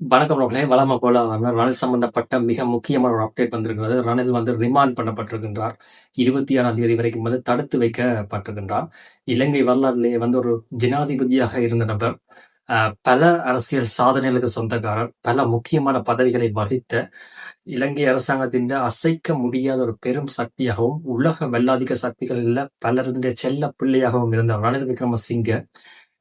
வணக்கம் ரோகலே வளம போல ரணில் சம்பந்தப்பட்ட மிக முக்கியமான ஒரு அப்டேட் வந்திருக்கிறது. ரணில் வந்து ரிமாண்ட் பண்ணப்பட்டிருக்கின்றார். இருபத்தி ஆறாம் தேதி வரைக்கும் வந்து தடுத்து வைக்கப்பட்டிருக்கின்றார். இலங்கை வரலாறுலேயே வந்து ஒரு ஜனாதிபதியாக இருந்த நபர் அஹ், பல அரசியல் சாதனைகளுக்கு சொந்தக்காரர் பல முக்கியமான பதவிகளை வகித்த இலங்கை அரசாங்கத்தின் அசைக்க முடியாத ஒரு பெரும் சக்தியாகவும் உலக வல்லாதிக்க சக்திகளில் பலருடைய செல்ல பிள்ளையாகவும் இருந்த ரணில் விக்ரமசிங்க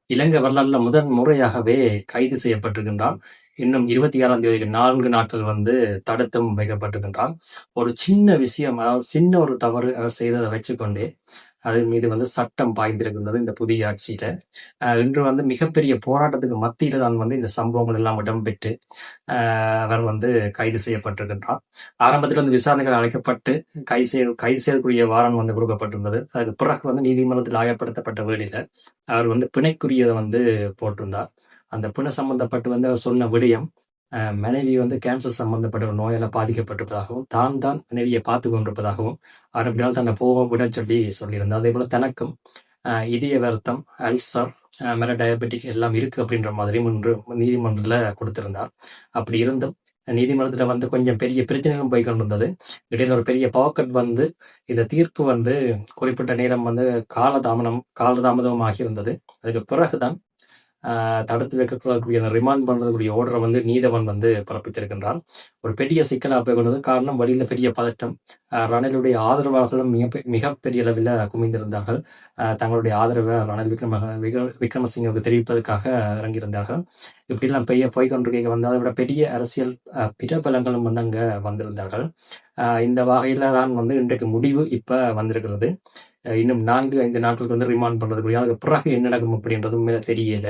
இலங்கை வரலாறுல முதன் முறையாகவே கைது செய்யப்பட்டிருக்கின்றார். இன்னும் இருபத்தி ஆறாம் தேதிக்கு நான்கு நாட்கள் வந்து தடுத்தும் வைக்கப்பட்டிருக்கின்றார் ஒரு சின்ன விஷயம் அதாவது சின்ன ஒரு தவறு செய்ததை வச்சுக்கொண்டே அது மீது வந்து சட்டம் பாய்ந்திருக்கின்றது இந்த புதிய ஆட்சியில. இன்று வந்து மிகப்பெரிய போராட்டத்துக்கு மத்தியில தான் வந்து இந்த சம்பவங்கள் எல்லாம் இடம்பெற்று அவர் வந்து கைது செய்யப்பட்டிருக்கின்றார் ஆரம்பத்தில் வந்து விசாரணைகள் அழைக்கப்பட்டு கைது செய்ய கைது செய்யக்கூடிய வாரம் வந்து கொடுக்கப்பட்டிருந்தது. அதுக்கு பிறகு வந்து நீதிமன்றத்தில் ஆயப்படுத்தப்பட்ட வேளையில அவர் வந்து பிணைக்குரியதை வந்து போட்டிருந்தார். அந்த பிணை சம்பந்தப்பட்டு வந்து அவர் சொன்ன விடயம் அஹ், மனைவி வந்து கேன்சர் சம்பந்தப்பட்ட ஒரு நோயால பாதிக்கப்பட்டிருப்பதாகவும் தான் தான் மனைவியை பார்த்து கொண்டிருப்பதாகவும் அப்படினால் தன்னை போக விட சொல்லி சொல்லியிருந்தார். அதே போல தனக்கும் இதய வருத்தம் அல்சர் மேல டயபெட்டிக் எல்லாம் இருக்கு அப்படின்ற மாதிரி முன்று நீதிமன்றத்தில் கொடுத்திருந்தார். அப்படி இருந்தும் நீதிமன்றத்துல வந்து கொஞ்சம் பெரிய பிரச்சனைகளும் போய் கொண்டிருந்தது. இடையில ஒரு பெரிய பவக்கட் வந்து இந்த தீர்ப்பு வந்து குறிப்பிட்ட நேரம் வந்து காலதாமனம் காலதாமதம் ஆகியிருந்தது. அதுக்கு பிறகுதான் தடுத்து வைக்கக்கூடிய அந்த ரிமாண்ட் பண்றதுக்குரிய ஓர்டரை வந்து நீதவன் வந்து பிறப்பித்திருக்கின்றார். ஒரு பெரிய சிக்கலாக போய் கொண்டது காரணம் வழியில பெரிய பதட்டம் ஆஹ் ரணிலுடைய ஆதரவாளர்களும் மிக மிகப்பெரிய அளவில் குமிந்திருந்தார்கள். தங்களுடைய ஆதரவை ரணில் விக்ரம விக்ரமசிங்கவுக்கு தெரிவிப்பதற்காக இறங்கியிருந்தார்கள். இப்படிலாம் பெரிய போய் கொண்டிருக்க வந்து அதை விட பெரிய அரசியல் ஆஹ் பிரபலங்களும் வந்து அங்கே வந்திருந்தார்கள். ஆஹ் இந்த வகையில தான் வந்து இன்றைக்கு முடிவு இப்போ வந்திருக்கிறது. இன்னும் நான்கு ஐந்து நாட்களுக்கு வந்து ரிமாண்ட் பண்றதுக்குரிய அதுக்கு பிறகு என்ன நடக்கும் அப்படின்றது உண்மையில தெரியல.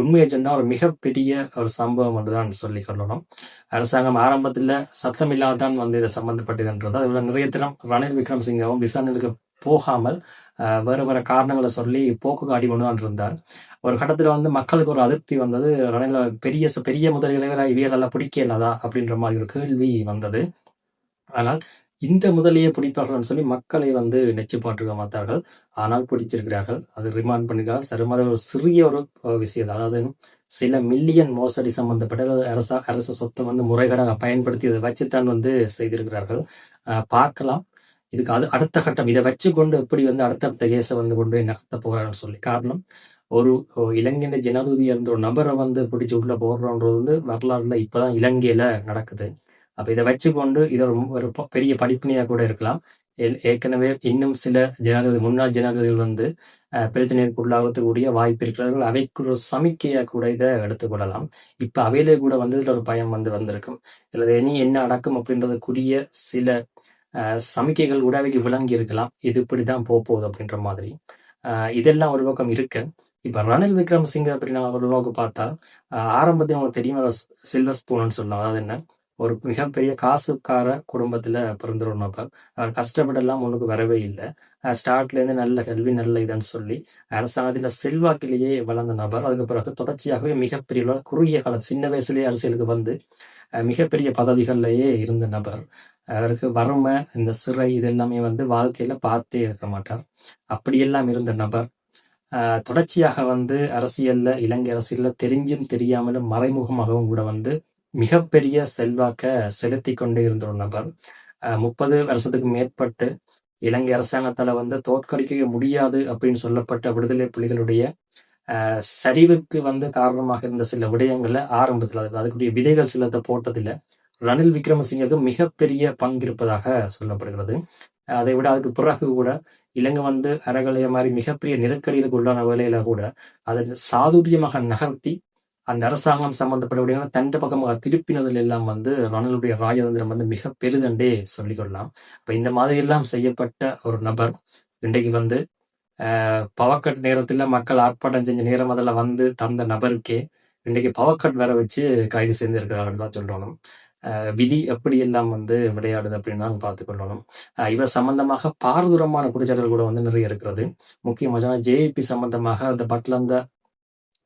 உண்மையை சொன்னா ஒரு மிகப்பெரிய ஒரு சம்பவம் என்றுதான் சொல்லி சொல்லணும் அரசாங்கம் ஆரம்பத்துல சத்தம் இல்லாதான் வந்து இதை சம்மந்தப்பட்டதுன்றது அதுல நிறைய தினம் ரணில் விக்ரமசிங்கவும் விசாரணைக்கு போகாமல் வேறு வேறு காரணங்களை சொல்லி போக்கு காட்டி கொண்டு இருந்தார். ஒரு கட்டத்துல வந்து மக்களுக்கு ஒரு அதிருப்தி வந்தது. ரணில பெரிய பெரிய முதலீடுகளை இவியலெல்லாம் பிடிக்கலாதா அப்படின்ற மாதிரி ஒரு கேள்வி வந்தது. ஆனால் இந்த முதலையே பிடிப்பார்கள்னு சொல்லி மக்களை வந்து நெச்சு பாட்டுக்க மாட்டார்கள் ஆனால் பிடிச்சிருக்கிறார்கள் அது ரிமாண்ட் பண்ணிருக்காங்க சருமத ஒரு சிறிய ஒரு விஷயம். அதாவது சில மில்லியன் மோசடி சம்பந்தப்பட்ட அரசா அரச அரசு சொத்தை வந்து முறைகேடாக பயன்படுத்தி இதை வச்சுத்தான் வந்து செய்திருக்கிறார்கள். பார்க்கலாம். இதுக்கு அது அடுத்த கட்டம். இதை வச்சு கொண்டு எப்படி வந்து அடுத்தடுத்த கேஸை வந்து கொண்டு போய் நடத்த போகிறான்னு சொல்லி. காரணம் ஒரு ஒரு இலங்கையின் ஜனாதிபதி இருந்த ஒரு நபரை வந்து பிடிச்சி உள்ள போடுறோன்றது வந்து வரலாறுல இப்பதான் இலங்கையில நடக்குது. அப்போ இதை வச்சுக்கொண்டு இது ஒரு ஒரு பெரிய படிப்பினையா கூட இருக்கலாம். ஏற்கனவே இன்னும் சில ஜனாதிபதி முன்னாள் ஜனாதிபதிகள் வந்து அஹ், பிரச்சனைக்கு உள்ளாகக்கூடிய வாய்ப்பு இருக்கிறார்கள் அவைக்கு ஒரு சமிக்கையா கூட இதை எடுத்துக்கொள்ளலாம் இப்ப அவையிலே கூட வந்து ஒரு பயம் வந்து வந்திருக்கும். அல்லது இனி என்ன அடக்கும் அப்படின்றதுக்குரிய சில சமிக்கைகள் கூட அவைக்கு விளங்கி இருக்கலாம். இது இப்படிதான் போக போகுது அப்படின்ற மாதிரி. இதெல்லாம் ஒரு பக்கம் இருக்கு. இப்ப ரணில் விக்ரமசிங்க அப்படின்னு ஒரு நோக்கு பார்த்தா அஹ், ஆரம்பத்தில் அவங்களுக்கு தெரியும் சில்வர் ஸ்பூன் சொல்லலாம் அதாவது என்ன? ஒரு மிகப்பெரிய காசுக்கார குடும்பத்துல பிறந்த ஒரு நபர் அவர் கஷ்டப்படலாம் ஒன்றுக்கு வரவே இல்லை. ஸ்டார்ட்ல இருந்து நல்ல கல்வி நல்ல இதுன்னு சொல்லி அரசாங்கத்தில் செல்வாக்கிலேயே வளர்ந்த நபர். அதுக்கு பிறகு தொடர்ச்சியாகவே மிகப்பெரிய குறுகிய காலம் சின்ன வயசுலேயே அரசியலுக்கு வந்து மிகப்பெரிய பதவிகள்லயே இருந்த நபர். அவருக்கு வறுமை இந்த சிறை இது எல்லாமே வந்து வாழ்க்கையில பார்த்தே இருக்க மாட்டார். அப்படியெல்லாம் இருந்த நபர் தொடர்ச்சியாக வந்து அரசியல்ல இலங்கை அரசியல்ல தெரிஞ்சும் தெரியாமலும் மறைமுகமாகவும் கூட வந்து மிகப்பெரிய செல்வாக்க செலுத்தி கொண்டே இருந்த ஒரு நபர். ஆஹ் முப்பது வருஷத்துக்கு மேற்பட்டு இலங்கை அரசாங்கத்தால வந்து தோற்கடிக்க முடியாது அப்படின்னு சொல்லப்பட்ட விடுதலை புலிகளுடைய ஆஹ் சரிவுக்கு வந்து காரணமாக இருந்த சில விடயங்களை ஆரம்பத்தில் அதுக்குரிய விதைகள் சிலத்தை போட்டதில் ரணில் விக்ரமசிங்கக்கு மிகப்பெரிய பங்கு இருப்பதாக சொல்லப்படுகிறது. அதை விட அதுக்கு பிறகு கூட இலங்கை வந்து அறகலைய மாதிரி மிகப்பெரிய நெருக்கடிகளுக்கு உள்ளான வேலையில கூட அதை சாதுரியமாக நகர்த்தி அந்த அரசாங்கம் சம்பந்தப்பட்ட தண்ட பக்கமாக திருப்பினதில் எல்லாம் வந்து ரணிலுடைய ராஜதந்திரம் வந்து மிக பெரிதண்டே சொல்லிக்கொள்ளலாம். இப்ப இந்த மாதிரி எல்லாம் செய்யப்பட்ட ஒரு நபர் இன்றைக்கு வந்து ஆஹ், பவர்கட் நேரத்துல மக்கள் ஆர்ப்பாட்டம் செஞ்ச நேரம் அதில் வந்து தந்த நபருக்கே இன்றைக்கு பவர்கட் வேற வச்சு கைது செய்திருக்கிறார்கள் தான் சொல்லணும் ஆஹ், விதி எப்படி எல்லாம் வந்து விளையாடுது அப்படின்னு தான் பார்த்துக்கொள்ளணும் ஆஹ், இவர் சம்பந்தமாக பாரதூரமான குற்றச்சாட்டுகள் கூட வந்து நிறைய இருக்கிறது. முக்கியமாக ஜேபி சம்பந்தமாக அந்த பட்லந்த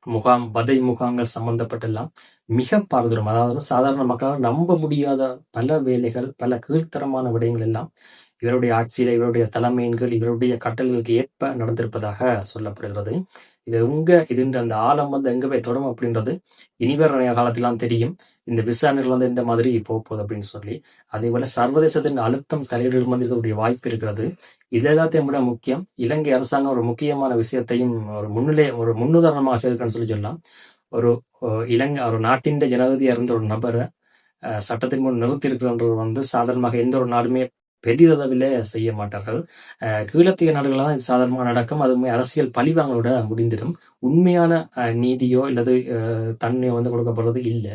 முகாம் வதை முகாம்கள் சம்பந்தப்பட்டெல்லாம் மிக பாரதூரம் அதாவது சாதாரண மக்களால் நம்ப முடியாத பல வேலைகள் பல கீழ்த்தரமான விடயங்கள் எல்லாம் இவருடைய ஆட்சியில இவருடைய தலைமையின்கள் இவருடைய கட்டளைகளுக்கு ஏற்ப நடந்திருப்பதாக சொல்லப்படுகிறது. இது எங்க இதுன்ற அந்த ஆழம் வந்து எங்க போய் தொடரும் அப்படின்றது இனிவர காலத்திலாம் தெரியும். இந்த விசாரணைகள் வந்து இந்த மாதிரி போக போகுது அப்படின்னு சொல்லி. அதே போல சர்வதேசத்தின் அழுத்தம் தலையீடு வந்து இதோடைய வாய்ப்பு இருக்கிறது. இது எல்லாத்தையும் விட முக்கியம். இலங்கை அரசாங்கம் ஒரு முக்கியமான விஷயத்தையும் ஒரு முன்னிலை ஒரு முன்னுதாரணமாக செய்திருக்கன்னு சொல்லி சொல்லலாம். ஒரு இலங்கை ஒரு நாட்டின் ஜனாதிபதியாக இருந்த ஒரு நபரை சட்டத்தின் முன் நிறுத்தியிருக்கிறவர் வந்து சாதாரணமாக எந்த ஒரு நாடுமே பெரிதளவில் செய்ய மாட்டார்கள். அஹ், கீழத்திய நாடுகள் இது சாதாரணமாக நடக்கும். அதுவுமே அரசியல் பழிவாங்களோட முடிந்திடும். உண்மையான அஹ், நீதியோ இல்லது அஹ், தன்மையோ வந்து கொடுக்கப்படுறது இல்லை.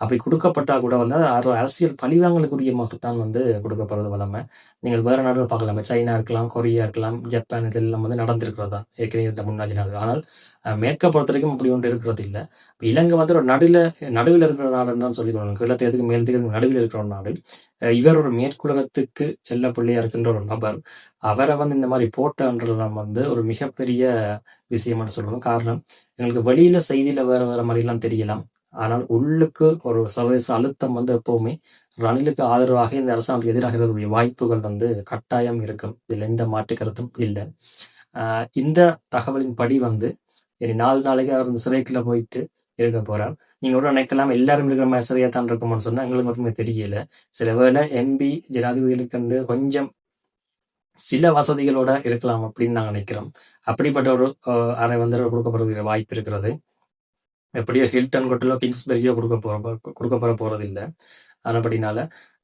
அப்படி கொடுக்கப்பட்டால் கூட வந்து அது அரசியல் பழிவாங்கலுக்குரிய மட்டும்தான் வந்து கொடுக்கப்படுறது வளமை நீங்கள் வேற நாடுகள் பார்க்கலாமே. சைனா இருக்கலாம் கொரியா இருக்கலாம் ஜப்பான் இதெல்லாம் வந்து நடந்திருக்கிறதா? ஏற்கனவே இந்த முன்னாடி நாடு ஆனால் மேற்கை பொறுத்த வரைக்கும் அப்படி ஒன்று இருக்கிறது இல்லை இலங்கை வந்து ஒரு நடுவில் நடுவில் இருக்கிற நாடுன்னு தான் சொல்லிக்கணும் கிழத்தேதுக்கு மேலத்துக்கு நடுவில் இருக்கிற ஒரு நாடு. இவரோட இவர் ஒரு மேற்குலகத்துக்கு செல்ல பிள்ளையா இருக்கின்ற ஒரு நபர். அவரை வந்து இந்த மாதிரி போட்டன்றதுலாம் வந்து ஒரு மிகப்பெரிய விஷயம்னு சொல்லணும் காரணம் எங்களுக்கு வெளியில செய்தியில வேற வேற மாதிரிலாம் தெரியலாம். ஆனால் உள்ளுக்கு ஒரு சர்வதேச அழுத்தம் வந்து எப்பவுமே ரணிலுக்கு ஆதரவாக இந்த அரசாங்கத்துக்கு எதிராக வாய்ப்புகள் வந்து கட்டாயம் இருக்கும். இதுல எந்த மாற்று கருத்தும் இல்லை. ஆஹ் இந்த தகவலின் படி வந்து இனி நாலு நாளைக்கு அவர் இந்த சிறைக்குள்ள போயிட்டு இருக்க போறார். நீங்க கூட நினைக்கலாம் எல்லாரும் இருக்கிற மாதிரி சிறையா தான் இருக்கும்னு சொன்னா எங்களுக்கு மட்டுமே தெரியல. சில வேளை எம்பி ஜனாதிபதிகளுக்கு கொஞ்சம் சில வசதிகளோட இருக்கலாம் அப்படின்னு நாங்க நினைக்கிறோம். அப்படிப்பட்ட ஒரு அரை அறை வந்து கொடுக்கப்படுகிற வாய்ப்பு இருக்கிறது. எப்படியோ ஹில்டன் கொட்டலோ கிங்ஸ்பெரியோ கொடுக்க போற கொடுக்க போற போறது இல்லை அதனபடினால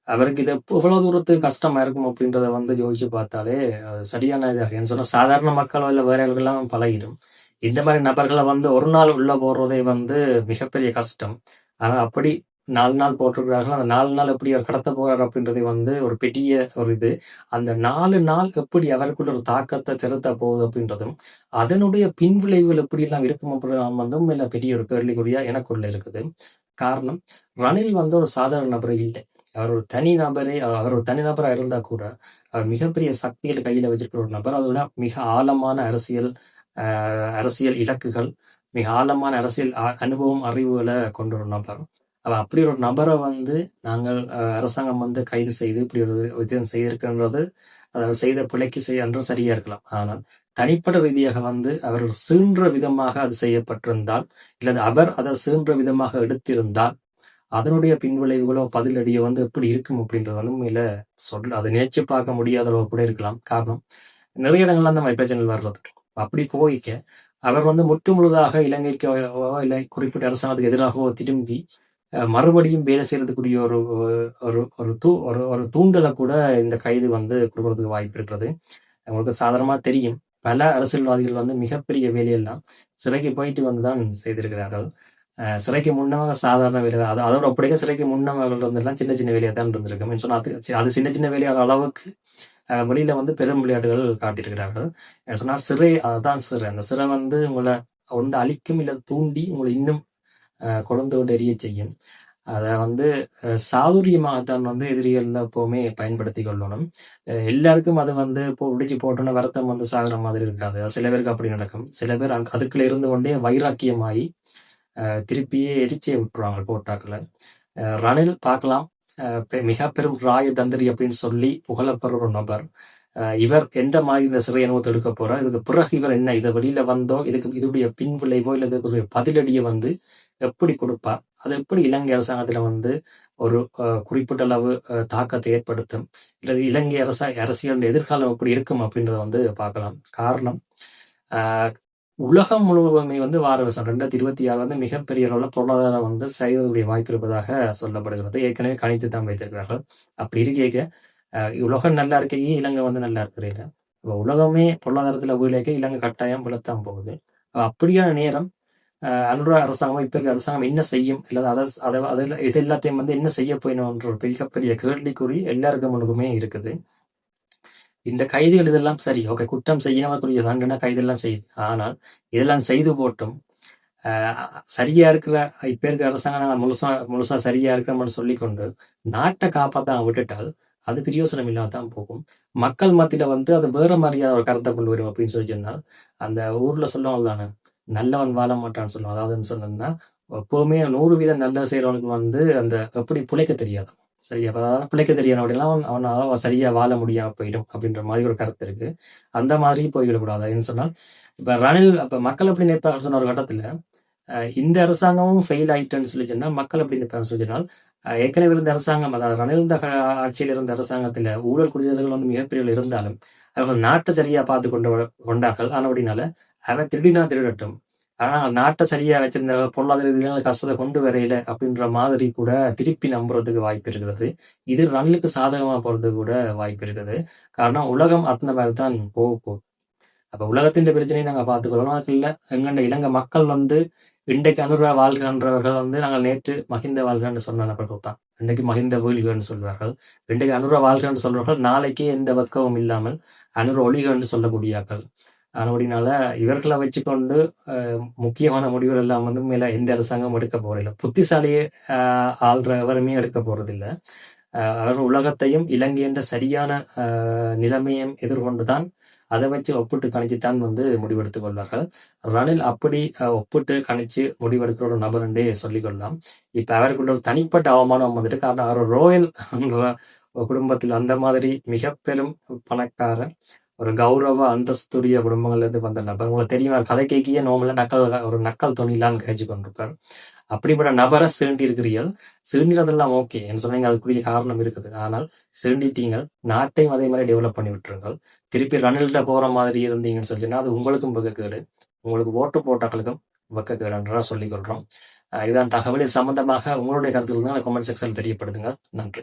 அவருக்கு இது எவ்வளோ எவ்வளவு தூரத்துக்கு கஷ்டமா இருக்கும் அப்படின்றத வந்து யோசிச்சு பார்த்தாலே அது சரியான இதாக என்ன சொன்னால் சாதாரண மக்களோ இல்லை வேற எல்லாம் பழகிடும். இந்த மாதிரி நபர்களை வந்து ஒரு நாள் உள்ள போடுறதே வந்து மிகப்பெரிய கஷ்டம். ஆனால் அப்படி நாலு நாள் போட்டிருக்கிறார்கள் அந்த நாலு நாள் எப்படி அவர் கடத்த போகிறார் அப்படின்றது வந்து ஒரு பெரிய ஒரு இது. அந்த நாலு நாள் எப்படி அவருக்குள்ள ஒரு தாக்கத்தை செலுத்த போகுது அப்படின்றதும் அதனுடைய பின்விளைவுகள் எப்படி எல்லாம் இருக்கும் அப்படின்னு வந்து பெரிய ஒரு கேள்விக்குறியா எனக்குள்ள இருக்குது. காரணம் ரணில் வந்து ஒரு சாதாரண நபரே இல்லை. அவர் ஒரு தனி நபரே அவர் ஒரு தனி நபரா இருந்தா கூட அவர் மிகப்பெரிய சக்திகளை கையில வச்சிருக்கிற ஒரு நபர். அதோட மிக ஆழமான அரசியல் ஆஹ், அரசியல் இலக்குகள் மிக ஆழமான அரசியல் அனுபவம் அறிவுகளை கொண்ட ஒரு நபர். அவ அப்படி ஒரு நபரை வந்து நாங்கள் அரசாங்கம் வந்து கைது செய்து இப்படி ஒரு விஜயம் செய்திருக்கின்றது. அதாவது செய்த பிழைக்கு செய்யன்றும் சரியா இருக்கலாம். ஆனால் தனிப்பட்ட ரீதியாக வந்து அவர் சீன்ற விதமாக அது செய்யப்பட்டிருந்தால் இல்லது அவர் அதை சீன்ற விதமாக எடுத்திருந்தால் அதனுடைய பின்விளைவுகளோ பதிலடியோ வந்து எப்படி இருக்கும் அப்படின்றது வந்து உண்மையில சொல்ல அதை நினைச்சு பார்க்க முடியாத அளவு கூட இருக்கலாம். காரணம் நிறைய இடங்கள்ல அந்த மாதிரி பிரச்சனைகள் வர்றது. அப்படி போய்க்க அவர் வந்து முற்று முழுதாக இலங்கைக்கு இல்லை குறிப்பிட்ட அரசாங்கத்துக்கு எதிராகவோ திரும்பி மறுபடியும் வேலை செய்யறதுக்குரிய ஒரு ஒரு ஒரு தூ ஒரு ஒரு தூண்டலை கூட இந்த கைது வந்து கொடுக்கறதுக்கு வாய்ப்பு இருக்கிறது. உங்களுக்கு சாதாரணமா தெரியும். பல அரசியல்வாதிகள் வந்து மிகப்பெரிய வேலையெல்லாம் சிறைக்கு போயிட்டு வந்து தான் செய்திருக்கிறார்கள். அஹ் சிறைக்கு முன்னவங்க சாதாரண வேலை அது அதோட அப்படியே சிறைக்கு முன்னவர்கள் வந்து சின்ன சின்ன வேலையாக தான் இருந்திருக்கும். சொன்னா அது அது சின்ன சின்ன வேலையான அளவுக்கு வெளியில வந்து பெரும் விளையாட்டுகள் காட்டியிருக்கிறார்கள். என்ன சொன்னா சிறை அதுதான் சிறை. அந்த சிறை வந்து உங்களை ஒன்று அழிக்கும் இல்லை தூண்டி உங்களை இன்னும் அஹ், எரிய செய்யும். அதை வந்து அஹ், சாதுரியமாகத்தான் வந்து எதிரிகளில் எப்போவுமே பயன்படுத்தி கொள்ளணும். எல்லாருக்கும் அது வந்து இப்போ உடிச்சு போட்டோன்னா வருத்தம் வந்து சாகுற மாதிரி இருக்காது. அது சில பேருக்கு அப்படி நடக்கும். சில பேர் அங்க- அதுக்குள்ள இருந்து கொண்டே வைராக்கியமாயி அஹ், திருப்பியே எரிச்சே விட்டுருவாங்க போட்டாக்கில் அஹ், ரணில் பார்க்கலாம். பெ- மிக பெரும் ராயதந்திரி அப்படின்னு சொல்லி புகழப்படுற ஒரு நபர். இவர் எந்த மாதிரி இந்த சிறை அனுபவத்தை எடுக்க போறார்? இதுக்கு பிறகு இவர் என்ன இதை வெளியில வந்தோ இதுக்கு இதோடைய பின் விளைவோ இல்லை இதுக்குரிய பதிலடியை வந்து எப்படி கொடுப்பார்? அது எப்படி இலங்கை அரசாங்கத்துல வந்து ஒரு அஹ், குறிப்பிட்ட அளவு தாக்கத்தை ஏற்படுத்தும்? இல்லது இலங்கை அரச அரசியல் எதிர்காலம் எப்படி இருக்கும் அப்படின்றத வந்து பார்க்கலாம். காரணம் ஆஹ், உலகம் முழுவதுமே வந்து வார வருஷம் ரெண்டாயிரத்தி இருபத்தி ஆறு வந்து மிகப்பெரிய அளவில் பொருளாதாரம் வந்து செய்வதற்குரிய வாய்ப்பு இருப்பதாக சொல்லப்படுகிறது. ஏற்கனவே கணித்து தான் வைத்திருக்கிறார்கள். அப்படி இருக்க உலகம் நல்லா இருக்கையே இலங்கை வந்து நல்லா இருக்கிறீங்க இப்போ உலகமே பொருளாதாரத்துல வீழக்க இலங்கை கட்டாயம் விழத்தான் போகுது. அப்படியான நேரம் ஆஹ், அனுரா அரசாங்கம் இப்ப இருக்க அரசாங்கம் என்ன செய்யும்? இல்லை அதை அதை அதில் இது எல்லாத்தையும் வந்து என்ன செய்ய போயினோன்ற ஒரு மிகப்பெரிய கேள்விக்குறி எல்லாருக்கும் முழுக்குமே இருக்குது. இந்த கைதுகள் இதெல்லாம் சரி ஓகே குற்றம் செய்யணவர்களுடைய தண்டனை கைதெல்லாம் செய்யுது ஆனால் இதெல்லாம் செய்து போட்டும் ஆஹ் சரியா இருக்கிற இப்ப இருக்கிற அரசாங்கம் முழுசா முழுசா சரியா இருக்கிறோம்னு சொல்லிக்கொண்டு நாட்டை காப்பாற்ற விட்டுட்டால் அது பிரயோசனம் இல்லாதான் போகும். மக்கள் மத்தியில வந்து அது வேற மாதிரியான ஒரு கருத்தை கொண்டு வரும் அப்படின்னு சொல்லி சொன்னால் அந்த ஊர்ல சொல்லுவாங்க தானே நல்லவன் வாழ மாட்டான்னு சொல்லுவோம் அதாவது சொன்னோம்னா எப்போவுமே நூறு வீதம் நல்ல செய்கிறவனுக்கு வந்து அந்த எப்படி பிழைக்க தெரியாது. சரி அப்ப அதாவது பிழைக்க தெரியாது. அப்படின்னா அவன் அவனால சரியா வாழ முடியாம போயிடும் அப்படின்ற மாதிரி ஒரு கருத்து இருக்கு. அந்த மாதிரி போய்விடக்கூடாது. என்ன சொன்னால் இப்ப ரணில் அப்ப மக்கள் எப்படி நிற்பாங்க சொன்ன ஒரு கட்டத்துல அஹ் இந்த அரசாங்கமும் ஃபெயில் ஆயிட்டுன்னு சொல்லி சொன்னா மக்கள் எப்படி நிற்பாங்க சொல்லி சொன்னால் ஏற்கனவே இருந்த அரசாங்கம் அதாவது ரணில் ஆட்சியில் இருந்த அரசாங்கத்துல ஊழல் குடியர்கள் வந்து மிகப்பெரிய இருந்தாலும் அவர்கள் நாட்டை சரியா பார்த்து கொண்டு கொண்டார்கள். ஆனால் அப்படினால அவன் திருடினா திருடட்டும். ஆனா நாட்டை சரியா வச்சிருந்த பொருளாதார ரீதியான கஷ்டத்தை கொண்டு வரையில அப்படின்ற மாதிரி கூட திருப்பி நம்புறதுக்கு வாய்ப்பு இருக்கிறது. இது ரன்னுக்கு சாதகமா போறதுக்கு கூட வாய்ப்பு இருக்குது. காரணம் உலகம் அத்தனை மாதிரி தான் போக போகுது. அப்ப உலகத்தின் பிரச்சனையை நாங்க பார்த்துக்கிறோம் இல்லை எங்கண்ட இலங்கை மக்கள் வந்து இன்றைக்கு அனுரா வாழ்கின்றவர்கள் வந்து நாங்கள் நேற்று மகிந்த வாழ்கன்னு சொன்ன நபர்கள் தான் இன்றைக்கு மகிந்த வீழ்கன்னு சொல்வார்கள். இன்றைக்கு அனுரா வாழ்கன்னு சொல்றவர்கள் நாளைக்கே எந்த வர்க்கமும் இல்லாமல் அனுர ஒளிகன்னு சொல்லக்கூடியார்கள். அப்படினால இவர்களை வச்சுக்கொண்டு அஹ், முக்கியமான முடிவுகள் எல்லாம் வந்து மேல எந்த அரசாங்கம் எடுக்க போறதில்லை. புத்திசாலியே ஆஹ், ஆள்ற எவருமே எடுக்க போறதில்லை. ஆஹ், உலகத்தையும் இலங்கை என்ற சரியான ஆஹ், நிலைமையும் எதிர்கொண்டுதான் அதை வச்சு ஒப்பிட்டு கணிச்சுத்தான் வந்து முடிவெடுத்துக் கொள்வார்கள். ரணில் அப்படி ஒப்பிட்டு கணிச்சு முடிவெடுக்கிற ஒரு நபர் என்றே சொல்லிக்கொள்ளலாம் இப்ப அவருக்குள்ள ஒரு தனிப்பட்ட அவமானம் வந்துட்டு காரணம் அவர் ரோயல் குடும்பத்தில் அந்த மாதிரி மிக பெரும் பணக்காரன் ஒரு கௌரவ அந்தஸ்துரிய குடும்பங்கள்ல இருந்து வந்த நபர். உங்களுக்கு தெரியும் கதை கேட்கிய நோமில் நக்கல் ஒரு நக்கல் தொழிலான்னு கேச்சு கொண்டிருப்பார். அப்படிப்பட்ட நபரை சீண்டி இருக்கிறீர்கள் சீண்டினதெல்லாம் ஓகே என்று சொன்னீங்க அதுக்குரிய காரணம் இருக்குது. ஆனால் சிறுண்டிட்டீங்கள் நாட்டையும் அதே மாதிரி டெவலப் பண்ணி விட்டுருங்கள். திருப்பி ரன்னில்ட்ட போற மாதிரி இருந்தீங்கன்னு சொல்லிச்சுன்னா அது உங்களுக்கும் வெக்கக்கேடு. உங்களுக்கு ஓட்டு போட்டாக்களுக்கும் வெக்கக்கேடுன்றதா சொல்லிக் கொள்றோம். இதுதான் இதான் தகவல் இது சம்பந்தமாக உங்களுடைய கருத்துக்கள் தான் கமெண்ட் செக்ஷன் தெரியப்படுத்துங்க. நன்றி.